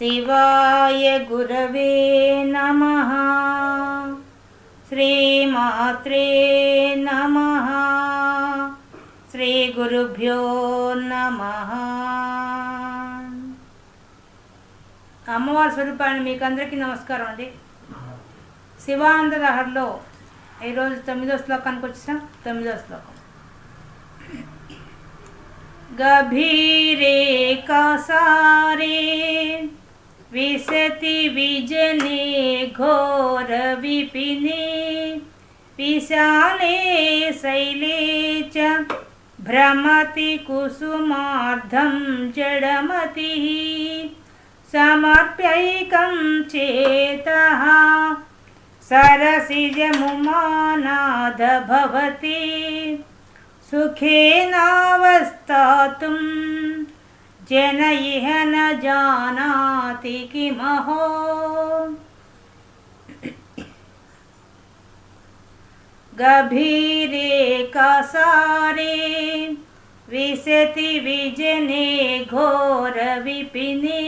శివాయ గురవే నమ. శ్రీమాత్రే నమ. శ్రీ గురుభ్యో నమ. అమ్మవారి స్వరూపాన్ని మీకు అందరికీ నమస్కారం అండి. శివానందలహర్లో ఈరోజు తొమ్మిదో శ్లోకానికి వచ్చేసాం. తొమ్మిదో శ్లోకం. గభీరే కాసారే विसति विजने घोरविपिने विशाले शैले च भ्रमति कुसुमार्धं जडमतिः। समर्प्यैकं चेतः सरसिजमुमानाद भवति। सुखेनावस्थातुम् जन इह न जानाति किमहो। गभीरे कासारे विशति विजने घोरविपिने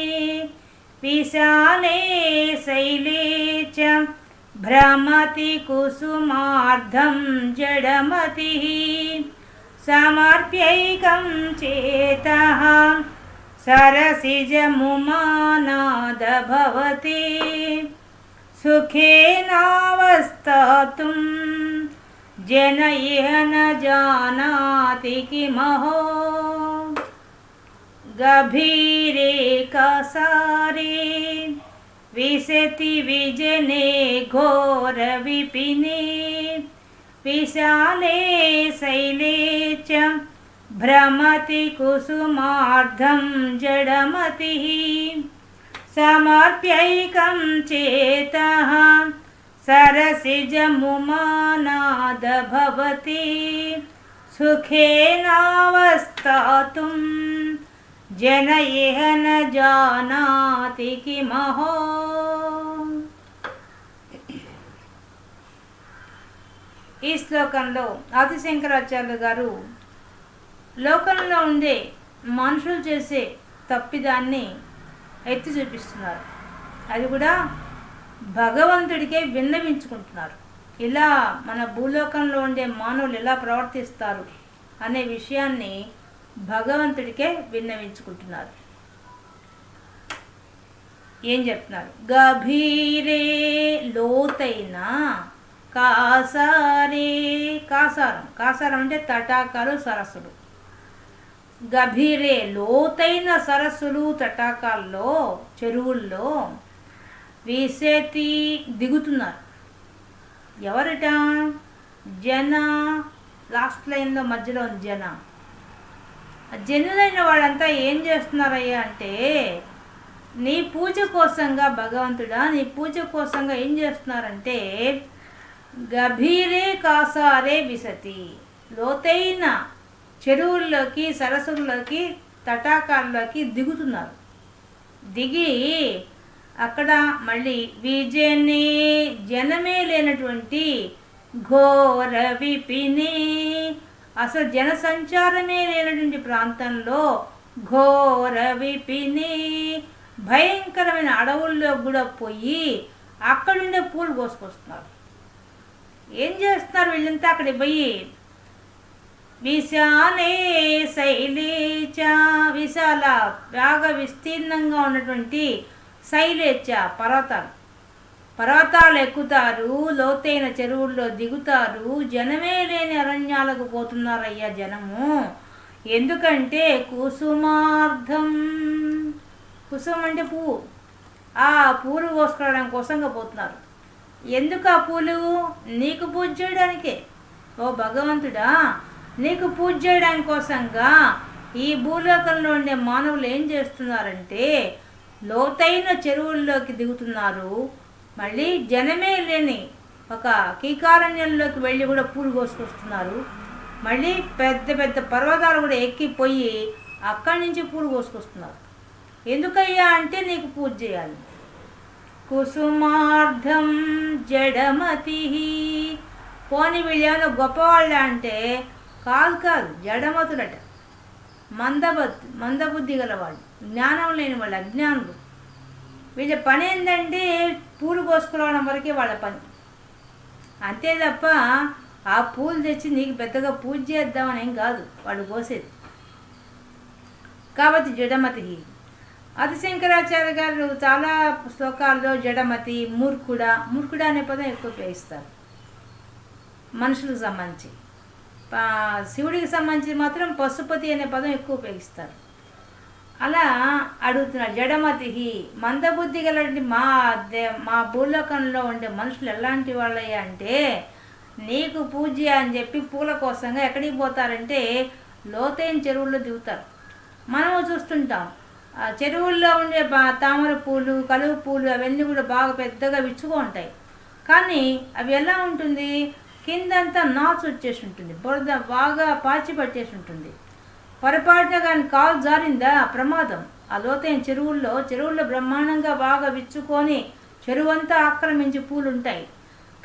विशाले शैले च भ्रमति कुसुमार्धं जडमतिः समर्प्यैकं चेतः सरसिजमुमानाद भवति सुखेनावस्थातुं जन इह न जानाति किमहो। गभीरे कसारे विशति विजने घोरविपिने विशाले शैले भ्रमति कुसुमार्धं जडमतिः समर्प्यैकं चेतः सरसिजमुमानाद भवति सुखेनावस्थातुं జన ఇహ న జానాతి కిమహో ఈ శ్లోకంలో ఆదిశంకరాచార్యులు గారు లోకంలో ఉండే మనుషులు చేసే తప్పిదాన్ని ఎత్తి చూపిస్తున్నారు. అది కూడా భగవంతుడికే విన్నవించుకుంటున్నారు. ఇలా మన భూలోకంలో ఉండే మానవులు ఎలా ప్రవర్తిస్తారు అనే విషయాన్ని భగవంతుడికే విన్నవించుకుంటున్నారు. ఏం చెప్తున్నారు? గభీరే లోతైన కాసారే కాసారం. కాసారం అంటే తటాకాలు సరస్సులు. గభీరే లోతైన సరస్సులు తటాకాల్లో చెరువుల్లో విసేతి దిగుతున్నారు. ఎవరిట? జన లాస్ట్ లైన్లో మధ్యలో ఉంది జన. జనులైన వాళ్ళంతా ఏం చేస్తున్నారయ్యా అంటే నీ పూజ కోసంగా భగవంతుడా నీ పూజ కోసంగా ఏం చేస్తున్నారంటే గభీరే కాసారే విసతి లోతైన చెరువుల్లోకి సరస్సుల్లోకి తటాకాల్లోకి దిగుతున్నారు. దిగి అక్కడ మళ్ళీ విజయని జనమే లేనటువంటి ఘోర విపిని అసలు జనసంచారమే లేనటువంటి ప్రాంతంలో ఘోర విపిని భయంకరమైన అడవుల్లో కూడా పోయి అక్కడుండే పూలు కోసుకొస్తున్నారు. ఏం చేస్తున్నారు వీళ్ళంతా అక్కడికి పోయి? విశాలే శైలేచ విశాల బాగా విస్తీర్ణంగా ఉన్నటువంటి శైలేచ పర్వతాలు. పర్వతాలు ఎక్కుతారు లోతైన చెరువుల్లో దిగుతారు జనమే లేని అరణ్యాలకు పోతున్నారయ్యా జనము. ఎందుకంటే కుసుమార్థం కుసుమ అంటే పువ్వు. ఆ పూలు కోసుకోవడం కోసంగా పోతున్నారు. ఎందుకు ఆ పూలు నీకు పూజ చేయడానికే. ఓ భగవంతుడా నీకు పూజ చేయడానికి కోసంగా ఈ భూలోకంలో ఉండే మానవులు ఏం చేస్తున్నారంటే లోతైన చెరువుల్లోకి దిగుతున్నారు. మళ్ళీ జనమే లేని ఒక కీకారణ్యంలోకి వెళ్ళి కూడా పూలు కోసుకొస్తున్నారు. మళ్ళీ పెద్ద పెద్ద పర్వతాలు కూడా ఎక్కిపోయి అక్కడి నుంచి పూలు కోసుకొస్తున్నారు. ఎందుకయ్యా అంటే నీకు పూజ చేయాలి. కుసుమార్థం జడమతి పోని వీళ్ళు గొప్పవాళ్ళ అంటే కాదు కాదు వీళ్ళ పని ఏంటంటే పూలు కోసుకురావడం వరకే వాళ్ళ పని. అంతే తప్ప ఆ పూలు తెచ్చి నీకు పెద్దగా పూజ చేద్దామని ఏం కాదు వాళ్ళు కోసేది. కాబట్టి జడమతి ఆదిశంకరాచార్య గారు చాలా శ్లోకాల్లో జడమతి మూర్ఖుడ మూర్ఖుడ అనే పదం ఎక్కువ ఉపయోగిస్తారు. మనుషులకు సంబంధించి. శివుడికి సంబంధించి మాత్రం పశుపతి అనే పదం ఎక్కువ ఉపయోగిస్తారు. అలా అడుగుతున్నాడు జడమతి మందబుద్ధి గలటి మా దే మా భూలోకంలో ఉండే మనుషులు ఎలాంటి వాళ్ళయ్యా అంటే నీకు పూజ అని చెప్పి పూల కోసంగా ఎక్కడికి పోతారంటే లోతైన చెరువుల్లో దిగుతారు. మనము చూస్తుంటాం చెరువుల్లో ఉండే తామర పూలు కలువ పూలు అవన్నీ కూడా బాగా పెద్దగా విచ్చుగా ఉంటాయి. కానీ అవి ఎలా ఉంటుంది? కిందంతా నాచు వచ్చేసి ఉంటుంది. బురద బాగా పాచి పట్టేసి ఉంటుంది. పొరపాటున కానీ కాలు జారిందా? ప్రమాదం. ఆ లోతైన చెరువుల్లో చెరువుల్లో బ్రహ్మాండంగా బాగా విచ్చుకొని చెరువంతా ఆక్రమించి పూలు ఉంటాయి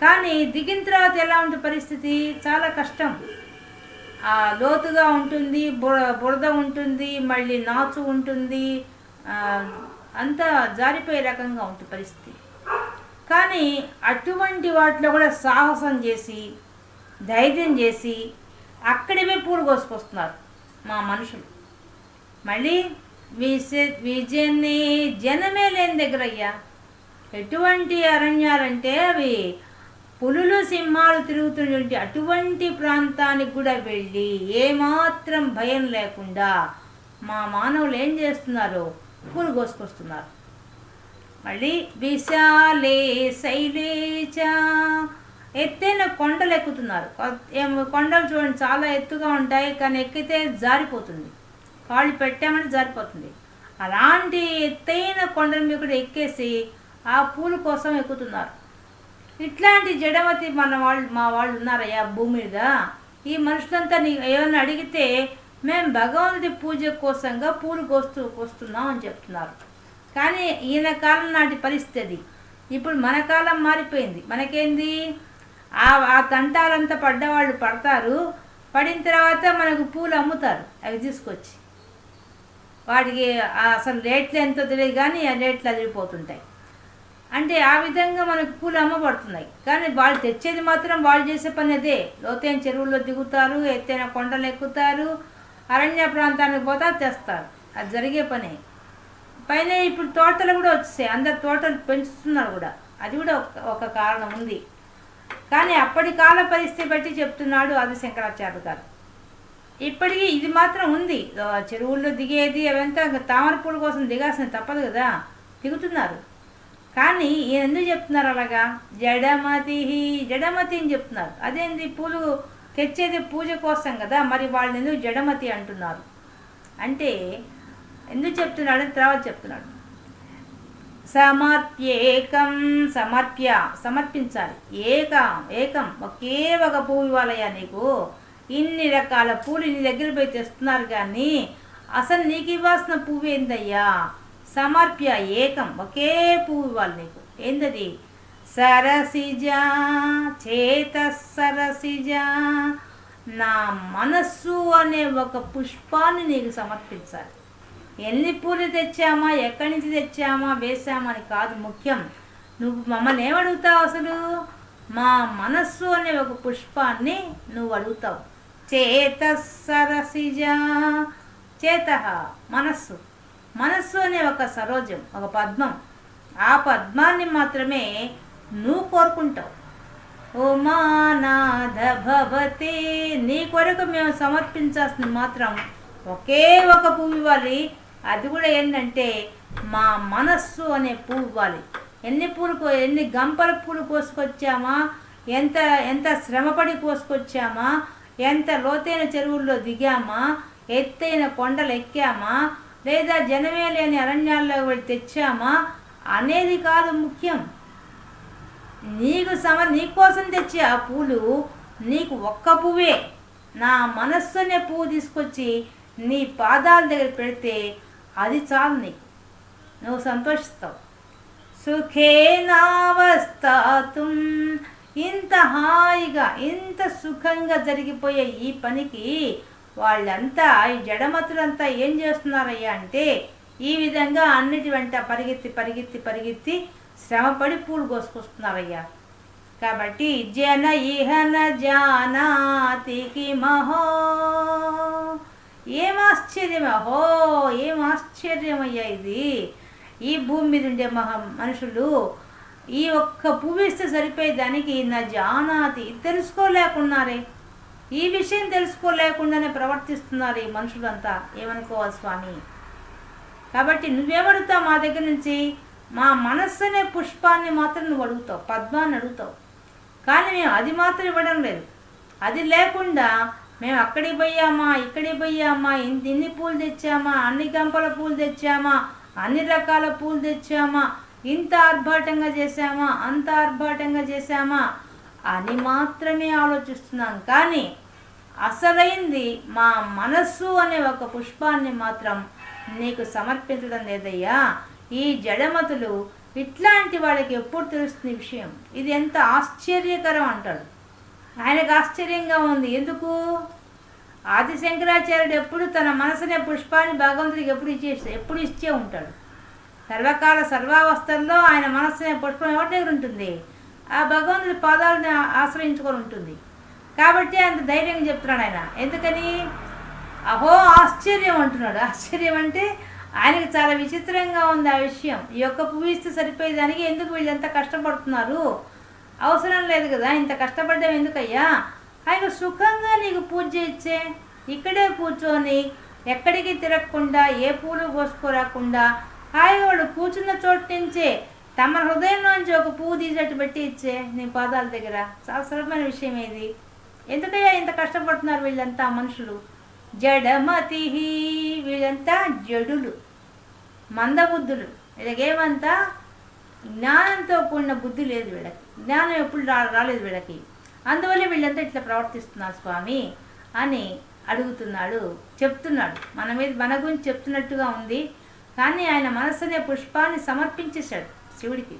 కానీ దిగిన తర్వాత ఎలా ఉంటుంది పరిస్థితి? చాలా కష్టం. ఆ లోతుగా ఉంటుంది బుర బురద ఉంటుంది మళ్ళీ నాచు ఉంటుంది. అంతా జారిపోయే రకంగా ఉంటుంది పరిస్థితి. కానీ అటువంటి వాటిలో కూడా సాహసం చేసి ధైర్యం చేసి అక్కడివే పూలు కోసుకొస్తున్నారు మా మనుషులు. మళ్ళీ విజయని జనమే లేని దగ్గర అయ్యా ఎటువంటి అరణ్యాలంటే అవి పులులు సింహాలు తిరుగుతున్నటువంటి అటువంటి ప్రాంతానికి కూడా వెళ్ళి ఏమాత్రం భయం లేకుండా మా మానవులు ఏం చేస్తున్నారు పూలు కోసుకొస్తున్నారు. మళ్ళీ విశాలే శైలేజ ఎత్తైన కొండలు ఎక్కుతున్నారు. కొండలు చూడండి చాలా ఎత్తుగా ఉంటాయి కానీ ఎక్కితే జారిపోతుంది. కాళ్ళు పెట్టామంటే జారిపోతుంది. అలాంటి ఎత్తైన కొండల మీద కూడా ఎక్కేసి ఆ పూల కోసం ఎక్కుతున్నారు. ఇట్లాంటి జడమతి మన వాళ్ళు మా వాళ్ళు ఉన్నారయ్యా భూమి మీద. ఈ మనుషులంతా నీ ఏమైనా అడిగితే మేము భగవంతుడి పూజ కోసంగా పూలు కోస్తూ కోస్తున్నాం అని చెప్తున్నారు. కానీ ఈయన కాలం నాటి పరిస్థితి. ఇప్పుడు మన కాలం మారిపోయింది. మనకేంది? ఆ ఆ తంటాలంతా పడ్డవాళ్ళు పడతారు. పడిన తర్వాత మనకు పూలు అమ్ముతారు. అవి తీసుకొచ్చి. వాటికి అసలు రేట్లు ఎంతో తెలియదు కానీ ఆ రేట్లు అదిరిపోతుంటాయి. అంటే ఆ విధంగా మనకు పూలు అమ్మబడుతున్నాయి. కానీ వాళ్ళు తెచ్చేది మాత్రం వాళ్ళు చేసే పని అదే. లోతైన చెరువుల్లో దిగుతారు ఎత్తైన కొండలు ఎక్కుతారు అరణ్య ప్రాంతానికి పోతా తెస్తారు. అది జరిగే పనే. పైన ఇప్పుడు తోటలు కూడా వచ్చేసాయి. అందరు తోటలు పెంచుతున్నారు కూడా. అది కూడా ఒక ఒక కారణం ఉంది. కానీ అప్పటి కాల పరిస్థితి బట్టి చెప్తున్నాడు ఆది శంకరాచార్య గారు. ఇప్పటికీ ఇది మాత్రం ఉంది. చెరువుల్లో దిగేది అవంతా ఇంకా తామర పూల కోసం దిగాల్సిన తప్పదు కదా. దిగుతున్నారు. కానీ ఈయన ఎందుకు చెప్తున్నారు అలాగా? జడమతి జడమతి అని చెప్తున్నారు. అదేంది? పూలు తెచ్చేది పూజ కోసం కదా. మరి వాళ్ళని ఎందుకు జడమతి అంటున్నారు? అంటే ఎందుకు చెప్తున్నాడు? అని తర్వాత చెప్తున్నాడు. సమర్ప్యేకం సమర్ప్య సమర్పించాలి. ఏకం ఏకం. ఒకే ఒక పువ్వు ఇవ్వాలయ్యా నీకు. ఇన్ని రకాల పూలు నీ దగ్గర పోయి తెస్తున్నారు కానీ అసలు నీకు ఇవ్వాల్సిన పువ్వు ఏందయ్యా? సమర్ప్య ఏకం. ఒకే పువ్వు ఇవ్వాలి నీకు. ఏందది? సరసిజ చేత సరసిజ నా మనస్సు అనే ఒక పుష్పాన్ని నీకు సమర్పించాలి. ఎన్ని పూలు తెచ్చామా ఎక్కడి నుంచి తెచ్చామా వేసామా అని కాదు ముఖ్యం. నువ్వు మమ్మల్ని ఏమడుగుతావు అసలు? మా మనస్సు అనే ఒక పుష్పాన్ని నువ్వు అడుగుతావు. చేత సరసిజ చేత మనస్సు. మనస్సు అనే ఒక సరోజం ఒక పద్మం. ఆ పద్మాన్ని మాత్రమే నువ్వు కోరుకుంటావు. ఉమానాథ భవతి నీ కొరకు మేము సమర్పించాల్సింది మాత్రం ఒకే ఒక పువ్వు ఇవ్వాలి. అది కూడా ఏంటంటే మా మనస్సు అనే పువ్వు ఇవ్వాలి. ఎన్ని పూలు కో- ఎన్ని గంపల పూలు కోసుకొచ్చామా ఎంత ఎంత శ్రమపడి కోసుకొచ్చామా ఎంత లోతైన చెరువుల్లో దిగామా ఎత్తైన కొండలు ఎక్కామా లేదా జనమే లేని అరణ్యాల్లో తెచ్చామా అనేది కాదు ముఖ్యం. నీకు సమ నీకోసం తెచ్చే ఆ పూలు నీకు ఒక్క పువ్వే. నా మనస్సు అనే పువ్వు తీసుకొచ్చి నీ పాదాల దగ్గర పెడితే అది చాలు నీకు నువ్వు సంతోషిస్తావు. సుఖేనావస్థాతుం. ఇంత హాయిగా ఇంత సుఖంగా జరిగిపోయే ఈ పనికి వాళ్ళంతా ఈ జడమతులంతా ఏం చేస్తున్నారయ్యా అంటే ఈ విధంగా అన్నిటి వెంట పరిగెత్తి పరిగెత్తి పరిగెత్తి శ్రమపడి పూలు కోసుకొస్తున్నారయ్యా. కాబట్టి జన ఇహన జానాతికి మహో ఆశ్చర్యం అహో ఏం ఆశ్చర్యమయ్యా ఇది? ఈ భూమి మీద ఉండే మహా మనుషులు ఈ ఒక్క పువ్వు ఇస్తే సరిపోయే దానికి నా జానాతి తెలుసుకోలేకున్నారే. ఈ విషయం తెలుసుకోలేకుండానే ప్రవర్తిస్తున్నారు ఈ మనుషులంతా. ఏమనుకోవాలి స్వామి? కాబట్టి నువ్వేమడుగుతావు మా దగ్గర నుంచి మా మనస్సు అనే పుష్పాన్ని మాత్రం నువ్వు అడుగుతావు పద్మాన్ని అడుగుతావు. కానీ మేము అది మాత్రం ఇవ్వడం లేదు. అది లేకుండా మేము అక్కడికి పోయామా ఇక్కడికి పోయామా ఇన్- ఇన్ని పూలు తెచ్చామా అన్ని గంపల పూలు తెచ్చామా అన్ని రకాల పూలు తెచ్చామా ఇంత ఆర్భాటంగా చేశామా అంత ఆర్భాటంగా చేశామా అని మాత్రమే ఆలోచిస్తున్నాం. కానీ అసలైంది మా మనస్సు అనే ఒక పుష్పాన్ని మాత్రం నీకు సమర్పించడం లేదయ్యా. ఈ జడమతులు ఇట్లాంటి వాళ్ళకి ఎప్పుడు తెలుస్తుంది విషయం? ఇది ఎంత ఆశ్చర్యకరం అంటాడు. ఆయనకు ఆశ్చర్యంగా ఉంది. ఎందుకు? ఆది శంకరాచార్యుడు ఎప్పుడు తన మనసునే పుష్పాన్ని భగవంతుడికి ఎప్పుడు ఇచ్చే ఎప్పుడు ఇచ్చే ఉంటాడు? సర్వకాల సర్వావస్థల్లో ఆయన మనస్సునే పుష్పం ఎవరి దగ్గర ఉంటుంది? ఆ భగవంతుడి పాదాలను ఆశ్రయించుకొని ఉంటుంది. కాబట్టి అంత ధైర్యంగా చెప్తున్నాడు ఆయన. ఎందుకని? అహో ఆశ్చర్యం అంటున్నాడు. ఆశ్చర్యం అంటే ఆయనకి చాలా విచిత్రంగా ఉంది ఆ విషయం. ఈ యొక్క పువ్వు ఇస్తే సరిపోయేదానికి ఎందుకు వీళ్ళంతా కష్టపడుతున్నారు? అవసరం లేదు కదా ఇంత కష్టపడ్డం ఎందుకయ్యా? ఆయన సుఖంగా నీకు పూజ ఇచ్చే ఇక్కడే కూర్చొని ఎక్కడికి తిరగకుండా ఏ పూలు కోసుకోరాకుండా హాయిగా వాడు కూర్చున్న చోటు నుంచే తమ హృదయంలోంచి ఒక పువ్వు తీసేట్టు పెట్టి ఇచ్చే నీ పాదాల దగ్గర. చాలా సులభమైన విషయం ఏది? ఎందుకయ్యా ఇంత కష్టపడుతున్నారు వీళ్ళంతా మనుషులు? జడమతి వీళ్ళంతా జడులు మందబుద్ధులు. ఇలాగేమంతా జ్ఞానంతో కూడిన బుద్ధి లేదు వీళ్ళకి. జ్ఞానం ఎప్పుడు రా రాలేదు వీళ్ళకి. అందువల్ల వీళ్ళంతా ఇట్లా ప్రవర్తిస్తున్నారు స్వామి అని అడుగుతున్నాడు చెప్తున్నాడు. మన మీద మన గురించి చెప్తున్నట్టుగా ఉంది. కానీ ఆయన మనస్సునే పుష్పాన్ని సమర్పించేశాడు శివుడికి.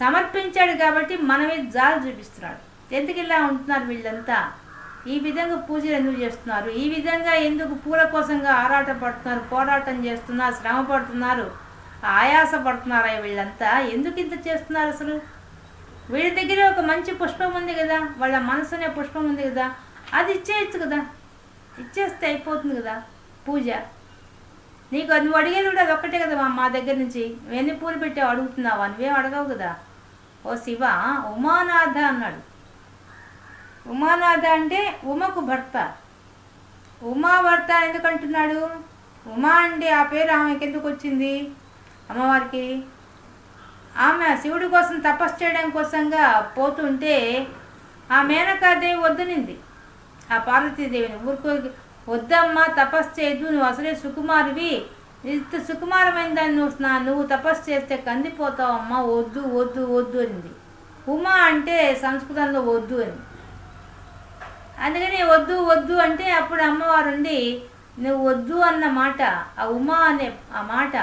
సమర్పించాడు కాబట్టి మన మీద జాలు చూపిస్తున్నాడు. ఎందుకు ఇలా ఉంటున్నారు వీళ్ళంతా? ఈ విధంగా పూజలు ఎందుకు చేస్తున్నారు? ఈ విధంగా ఎందుకు పూల కోసంగా ఆరాట పడుతున్నారు పోరాటం చేస్తున్నారు శ్రమ పడుతున్నారు? ఆయాస పడుతున్నారా వీళ్ళంతా? ఎందుకు ఇంత చేస్తున్నారు అసలు? వీళ్ళ దగ్గర ఒక మంచి పుష్పం ఉంది కదా వాళ్ళ మనసునే పుష్పం ఉంది కదా అది ఇచ్చేయచ్చు కదా. ఇచ్చేస్తే అయిపోతుంది కదా పూజ. నీకు అది నువ్వు అడిగేది కూడా అది ఒక్కటే కదా మా- దగ్గర నుంచి. ఎన్ని పూలు పెట్టావు అడుగుతున్నావా? నువ్వేం అడగవు కదా. ఓ శివ ఉమానాథ అన్నాడు. ఉమానాథ అంటే ఉమకు భర్త. ఉమా భర్త ఎందుకు అంటున్నాడు ఉమా అంటే ఆ పేరు ఆమెకి ఎందుకు వచ్చింది? అమ్మవారికి ఆమె శివుడి కోసం తపస్సు చేయడం కోసంగా పోతుంటే ఆ మేనకాదేవి వద్దనింది. ఆ పార్వతీదేవిని ఊరుకో వద్దమ్మా తపస్సు చేయదు నువ్వు అసలే సుకుమారివి. ఇంత సుకుమారమైన దాన్ని నువ్వు నువ్వు తపస్సు చేస్తే కందిపోతావు అమ్మా వద్దు వద్దు వద్దు అనింది. ఉమా అంటే సంస్కృతంలో వద్దు అని. అందుకని వద్దు వద్దు అంటే అప్పుడు అమ్మవారు ఉండి నువ్వు వద్దు అన్న మాట ఆ ఉమా అనే ఆ మాట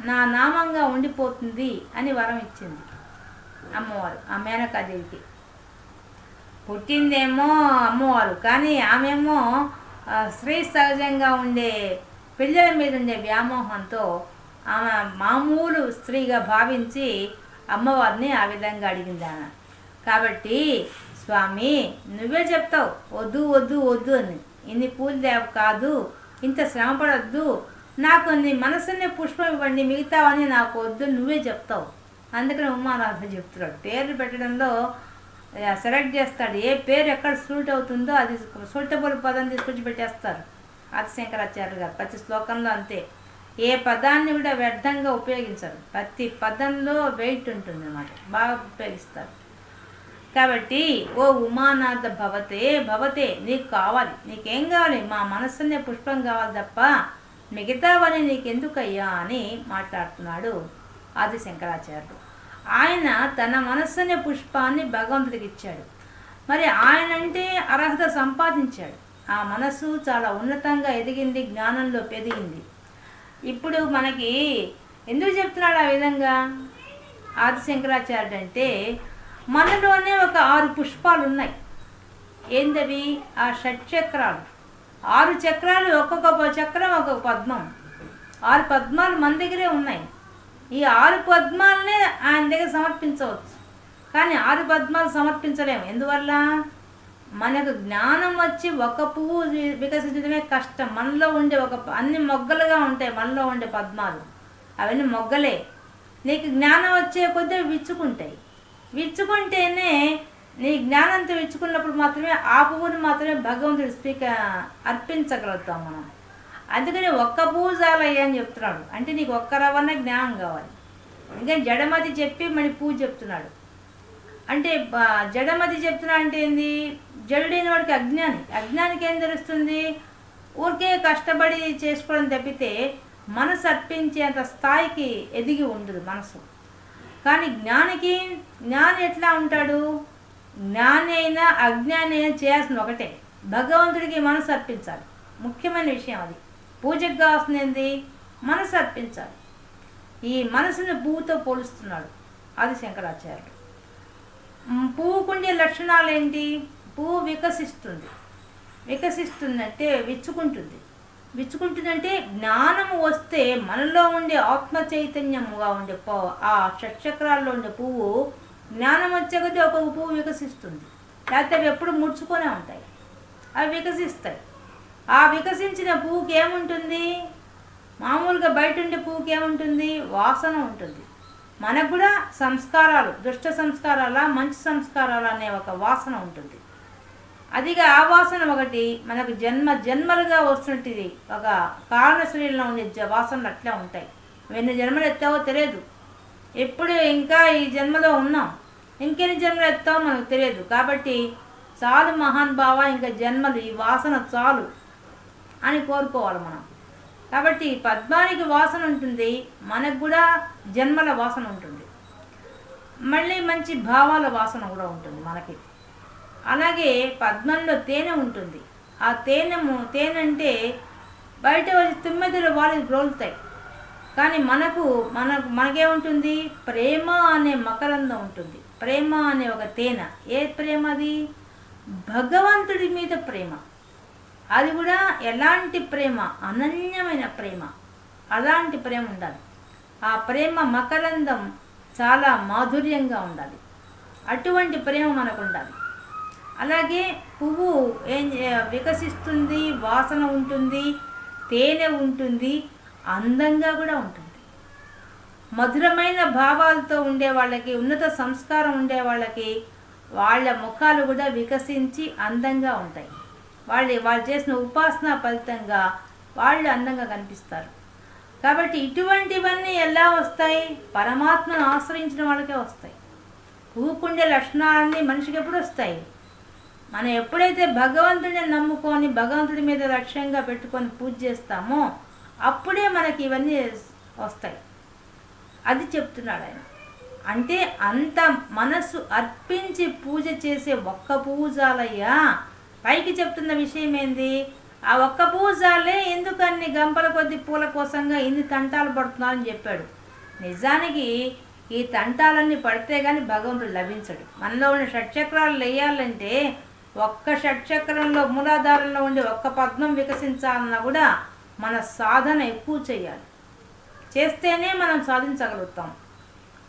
నా నామంగా ఉండిపోతుంది అని వరం ఇచ్చింది అమ్మవారు ఆ మేనకాదేవికి. పుట్టిందేమో అమ్మవారు కానీ ఆమెమో స్త్రీ సహజంగా ఉండే పిల్లల మీద ఉండే వ్యామోహంతో ఆమె మామూలు స్త్రీగా భావించి అమ్మవారిని ఆ విధంగా అడిగింది ఆమె. కాబట్టి స్వామి నువ్వే చెప్తావు వద్దు వద్దు వద్దు అని. ఇన్ని పూలు దేవు కాదు ఇంత శ్రమ పడద్దు నాకు నీ మనసుని పుష్పం ఇవ్వండి మిగతావని నాకు వద్దు నువ్వే చెప్తావు. అందుకని ఉమానాథ చెప్తున్నాడు. పేర్లు పెట్టడంలో సెలెక్ట్ చేస్తాడు. ఏ పేరు ఎక్కడ సూట్ అవుతుందో అది సూటబుల్ పదం తీసుకొచ్చి పెట్టేస్తారు. ఆదిశంకరాచార్య గారు ప్రతి శ్లోకంలో అంతే. ఏ పదాన్ని కూడా వ్యర్థంగా ఉపయోగించరు. ప్రతి పదంలో వెయిట్ ఉంటుంది అన్నమాట బాగా ఉపయోగిస్తారు. కాబట్టి ఓ ఉమానాథ భవతే భవతే నీకు కావాలి. నీకేం కావాలి? మా మనస్సునే పుష్పం కావాలి తప్ప మిగతావని నీకెందుకయ్యా అని మాట్లాడుతున్నాడు ఆది శంకరాచార్యుడు ఆయన తన మనస్సునే పుష్పాన్ని భగవంతుడికి ఇచ్చాడు. మరి ఆయన అంటే అర్హత సంపాదించాడు. ఆ మనస్సు చాలా ఉన్నతంగా ఎదిగింది జ్ఞానంలో పెరిగింది. ఇప్పుడు మనకి ఎందుకు చెప్తున్నాడు ఆ విధంగా? ఆది శంకరాచార్యుడు అంటే మనలోనే ఒక ఆరు పుష్పాలు ఉన్నాయి ఏందవి? ఆ షట్చక్రాలు. ఆరు చక్రాలు ఒక్కొక్క చక్రం ఒక్కొక్క పద్మం. ఆరు పద్మాలు మన దగ్గరే ఉన్నాయి. ఈ ఆరు పద్మాలనే ఆయన దగ్గర సమర్పించవచ్చు. కానీ ఆరు పద్మాలు సమర్పించలేము. ఎందువల్ల? మనకు జ్ఞానం వచ్చి ఒక పువ్వు వికసించడమే కష్టం. మనలో ఉండే ఒక అన్ని మొగ్గలుగా ఉంటాయి మనలో ఉండే పద్మాలు. అవన్నీ మొగ్గలే. నీకు జ్ఞానం వచ్చే కొద్దీ విచ్చుకుంటాయి. విచ్చుకుంటేనే నీ జ్ఞానం తెచ్చుకున్నప్పుడు మాత్రమే ఆ పువ్వుని మాత్రమే భగవంతుడు స్పీక అర్పించగలుగుతాం మనం. అందుకని ఒక్క పువ్వు చాలయ్యా అని చెప్తున్నాడు. అంటే నీకు ఒక్క రవ్వన్న జ్ఞానం కావాలి. ఇంకా జడమతి చెప్పి మణి పూజ చెప్తున్నాడు. అంటే జడమతి చెప్తున్నా అంటే ఏంది? జడుడైన వాడికి అజ్ఞాని. అజ్ఞానికి ఏం తెలుస్తుంది? ఊరికే కష్టపడి చేసుకోవడం తప్పితే మనసు అర్పించేంత స్థాయికి ఎదిగి ఉండదు మనసు. కానీ జ్ఞానికి జ్ఞాని ఎట్లా ఉంటాడు? జ్ఞానైనా అజ్ఞానైనా చేయాల్సిన ఒకటే. భగవంతుడికి మనసు అర్పించాలి. ముఖ్యమైన విషయం అది. పూజకు కావాల్సింది ఏంది? మనసు అర్పించాలి. ఈ మనసుని పువ్వుతో పోలుస్తున్నాడు అది శంకరాచార్యుడు పువ్వుకుండే లక్షణాలు ఏంటి? పువ్వు వికసిస్తుంది. వికసిస్తుందంటే విచ్చుకుంటుంది. విచ్చుకుంటుందంటే జ్ఞానము వస్తే మనలో ఉండే ఆత్మ చైతన్యముగా ఉండే ఆ షట్చక్రాల్లో ఉండే పువ్వు జ్ఞానం వచ్చే కొద్దీ ఒక్కొక్క పువ్వు వికసిస్తుంది. లేకపోతే అవి ఎప్పుడు ముడుచుకొనే ఉంటాయి. అవి వికసిస్తాయి. ఆ వికసించిన పువ్వుకి ఏముంటుంది? మామూలుగా బయట ఉండే పువ్వుకి ఏముంటుంది? వాసన ఉంటుంది. మనకు కూడా సంస్కారాలు దుష్ట సంస్కారాల మంచి సంస్కారాలు అనే ఒక వాసన ఉంటుంది. అదిగా ఆ వాసన ఒకటి మనకు జన్మ జన్మలుగా వస్తున్నట్టుది. ఒక కారణ శరీరంలో ఉండే వాసనలు అట్లా ఉంటాయి. ఎన్ని జన్మలు ఎత్తావో తెలియదు. ఎప్పుడు ఇంకా ఈ జన్మలో ఉన్నాం. ఇంకెన్ని జన్మలు ఎత్తామో మనకు తెలియదు. కాబట్టి చాలు మహాన్ భావ ఇంకా జన్మలు ఈ వాసన చాలు అని కోరుకోవాలి మనం. కాబట్టి పద్మానికి వాసన ఉంటుంది మనకు కూడా జన్మల వాసన ఉంటుంది. మళ్ళీ మంచి భావాల వాసన కూడా ఉంటుంది మనకి. అలాగే పద్మంలో తేనె ఉంటుంది. ఆ తేనెము తేనె అంటే బయట వచ్చి తుమ్మెదలు వాళ్ళు రోలుతాయి. కానీ మనకు మన మనకేముంటుంది? ప్రేమ అనే మకరందం ఉంటుంది. ప్రేమ అనే ఒక తేనె. ఏ ప్రేమ అది? భగవంతుడి మీద ప్రేమ. అది కూడా ఎలాంటి ప్రేమ? అనన్యమైన ప్రేమ. అలాంటి ప్రేమ ఉండాలి. ఆ ప్రేమ మకరందం చాలా మాధుర్యంగా ఉండాలి. అటువంటి ప్రేమ మనకు ఉండాలి అలాగే పువ్వు ఏం వికసిస్తుంది వాసన ఉంటుంది తేనె ఉంటుంది. అందంగా కూడా ఉంటుంది. మధురమైన భావాలతో ఉండే వాళ్ళకి ఉన్నత సంస్కారం ఉండే వాళ్ళకి వాళ్ళ ముఖాలు కూడా వికసించి అందంగా ఉంటాయి. వాళ్ళు వాళ్ళు చేసిన ఉపాసన ఫలితంగా వాళ్ళు అందంగా కనిపిస్తారు. కాబట్టి ఇటువంటివన్నీ ఎలా వస్తాయి? పరమాత్మను ఆశ్రయించిన వాళ్ళకే వస్తాయి. ఊకుండే లక్షణాలన్నీ మనిషికి ఎప్పుడు వస్తాయి? మనం ఎప్పుడైతే భగవంతుడిని నమ్ముకొని భగవంతుడి మీద లక్ష్యంగా పెట్టుకొని పూజ చేస్తామో అప్పుడే మనకి ఇవన్నీ వస్తాయి. అది చెప్తున్నాడు ఆయన. అంటే అంత మనస్సు అర్పించి పూజ చేసే ఒక్క పూజాలయ్యా పైకి చెప్తున్న విషయం ఏంది? ఆ ఒక్క పూజాలే చాలే ఎందుకు అన్ని గంపల కొద్ది పూల కోసంగా ఇన్ని తంటాలు పడుతున్నారని చెప్పాడు. నిజానికి ఈ తంటాలన్నీ పడితే కానీ భగవంతుడు లభించడు. మనలో ఉన్న షట్చక్రాలు లేయాలంటే ఒక్క షట్చక్రంలో మూలాధారంలో ఉండే ఒక్క పద్మం వికసించాలన్నా కూడా మన సాధన ఎక్కువ చేయాలి. చేస్తేనే మనం సాధించగలుగుతాం.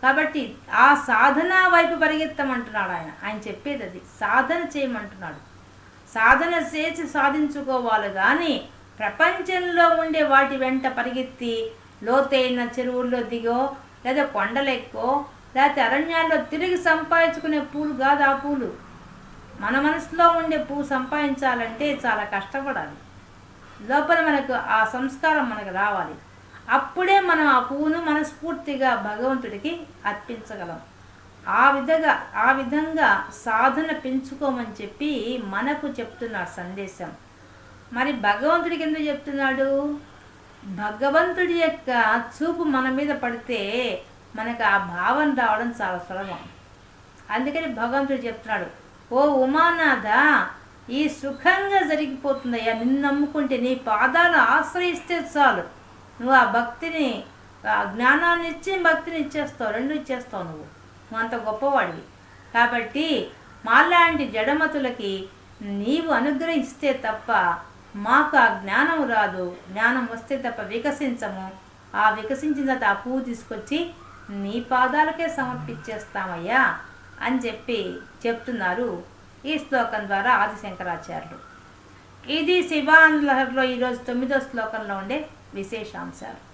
కాబట్టి ఆ సాధన వైపు పరిగెత్తమంటున్నాడు ఆయన. ఆయన చెప్పేది అది. సాధన చేయమంటున్నాడు. సాధన చేసి సాధించుకోవాలి కానీ ప్రపంచంలో ఉండే వాటి వెంట పరిగెత్తి లోతైన చెరువుల్లో దిగో లేదా కొండలెక్కో లేకపోతే అరణ్యాల్లో తిరిగి సంపాదించుకునే పూలు కాదు ఆ పూలు. మన మనసులో ఉండే పువ్వు సంపాదించాలంటే చాలా కష్టపడాలి. లోపల మనకు ఆ సంస్కారం మనకు రావాలి. అప్పుడే మనం ఆ పువ్వును మనస్ఫూర్తిగా భగవంతుడికి అర్పించగలం. ఆ విధంగా ఆ విధంగా సాధన పెంచుకోమని చెప్పి మనకు చెప్తున్నాడు సందేశం. మరి భగవంతుడికి ఎందుకు చెప్తున్నాడు? భగవంతుడి యొక్క చూపు మన మీద పడితే మనకు ఆ భావన రావడం చాలా సులభం. అందుకని భగవంతుడు చెప్తున్నాడు ఓ ఉమానాథ ఈ సుఖంగా జరిగిపోతుందయ్యా. నిన్ను నమ్ముకుంటే నీ పాదాలు ఆశ్రయిస్తే చాలు. నువ్వు ఆ భక్తిని ఆ జ్ఞానాన్ని ఇచ్చి భక్తిని ఇచ్చేస్తావు రెండు ఇచ్చేస్తావు నువ్వు. నువ్వు అంత గొప్పవాడివి. కాబట్టి మాలాంటి జడమతులకి నీవు అనుగ్రహిస్తే తప్ప మాకు ఆ జ్ఞానం రాదు. జ్ఞానం వస్తే తప్ప వికసించము. ఆ వికసించిన తర్వాత ఆ పువ్వు తీసుకొచ్చి నీ పాదాలకే సమర్పించేస్తామయ్యా అని చెప్పి చెప్తున్నారు ఈ శ్లోకం ద్వారా ఆదిశంకరాచార్యులు. ఇది శివానందలహరిలో ఈరోజు తొమ్మిదో శ్లోకంలో ఉండే విశేషాంశాలు.